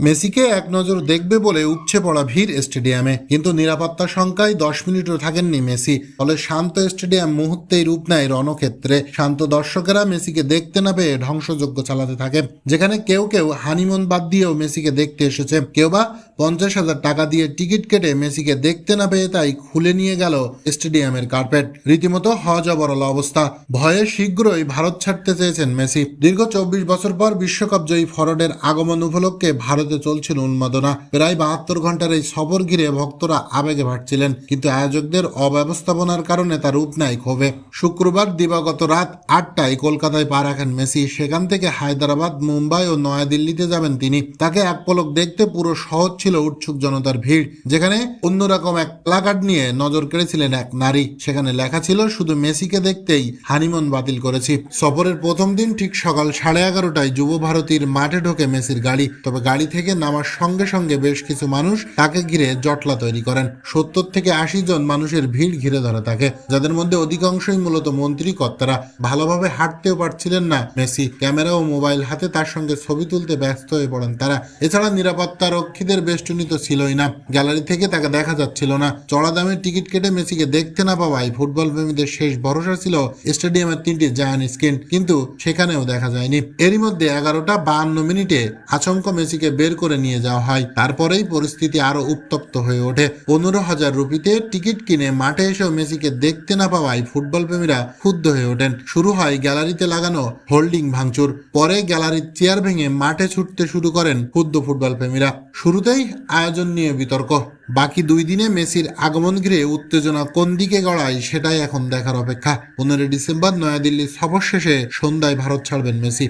মেসিকে এক নজর দেখবে বলে উপচে পড়া ভিড় স্টেডিয়ামে। কিন্তু নিরাপত্তা শঙ্কায় দশ মিনিটও থাকেননি মেসি। ফলে শান্ত স্টেডিয়াম মুহূর্তেই রূপ নেয় রণক্ষেত্রে। শান্ত দর্শকেরা মেসিকে দেখতে না পেয়ে ধ্বংসযজ্ঞ চালাতে থাকে যেখানে কেউ কেউ হানিমন বাদ দিয়েও মেসিকে দেখতে এসেছে। কেউ বা পঞ্চাশ হাজার টাকা দিয়ে টিকিট কেটে মেসিকে দেখতে না পেয়ে তাই খুলে নিয়ে গেল স্টেডিয়ামের কার্পেট। রীতিমতো হজবরল অবস্থা। ভয়ে শীঘ্রই ভারত ছাড়তে চেয়েছেন মেসি। দীর্ঘ চব্বিশ বছর পর বিশ্বকাপ জয়ী ফরডের আগমন উপলক্ষে ভারতে চলছিল উন্মাদনা। প্রায় বাহাত্তর ঘণ্টার এই সফর ঘিরে ভক্তরা আবেগে ভাটছিলেন কিন্তু আয়োজকদের অব্যবস্থাপনার কারণে তার রূপ নাই ক্ষোভে। শুক্রবার দিবাগত রাত আটটায় কলকাতায় পা রাখেন মেসি। সেখান থেকে হায়দ্রাবাদ, মুম্বাই ও নয়াদিল্লিতে যাবেন তিনি। তাকে এক পলক দেখতে পুরো শহর ছিল উৎসুক জনতার ভিড়, যেখানে অন্যরকম এক প্লাকার্ড নিয়ে নজর কেড়েছিলেন এক নারী। সেখানে লেখা ছিল, শুধু মেসিকে দেখতেই হানিমন বাতিল করেছি। সফরের প্রথম দিন ঠিক সকাল সাড়ে এগারোটায় যুব ভারতীর মাঠে ঢোকে মেসির গাড়ি। তবে গাড়ি থেকে নামার সঙ্গে সঙ্গে বেশ কিছু মানুষ তাকে ঘিরে জটলা তৈরি করেন। সত্তর থেকে আশি জন মানুষের ভিড় ঘিরে ধরে তাকে, যাদের মধ্যে অধিকাংশই মূলত মন্ত্রী কর্তারা। ভালোভাবে হাঁটতেও পারছিলেন না মেসি। ক্যামেরা ও মোবাইল হাতে তার সঙ্গে ছবি তুলতে ব্যস্ত হয়ে পড়েন তারা। এছাড়া নিরাপত্তা রক্ষীদের বেষ্টনী তো ছিলই না। গ্যালারি থেকে তাকে দেখা যাচ্ছিল না। চড়া দামের টিকিট কেটে মেসিকে দেখতে না পাওয়ায় ফুটবল প্রেমীদের শেষ ভরসা ছিল স্টেডিয়ামের তিনটি জায়ান স্ক্রিন, কিন্তু সেখানেও দেখা যায়নি। এরই মধ্যে এগারোটা বাহান্ন মিনিটে আচমকা মেসিকে বের করে নিয়ে যাওয়া হয়। তারপরেই পরিস্থিতি আরও উত্তপ্ত হয়ে ওঠে। পনেরো হাজার রুপিতে টিকিট কিনে মাঠে এসেও মেসিকে দেখতে না পাওয়ায় ফুটবল প্রেমীরা ক্ষুব্ধ হয়ে ওঠেন। শুরু হয় গ্যালারিতে লাগানো হোল্ডিং ভাঙচুর। পরে গ্যালারির চেয়ার ভেঙে মাঠে ছুটতে শুরু করেন ক্ষুদ্র ফুটবল প্রেমীরা শুরুতেই আয়োজন নিয়ে বিতর্ক। বাকি দুই দিনে মেসির আগমন ঘিরে উত্তেজনা কোন দিকে গড়ায় সেটাই এখন দেখার অপেক্ষা। পনেরোই ডিসেম্বর নয়াদিল্লির সফর শেষে সন্ধ্যায় ভারত ছাড়বেন মেসি।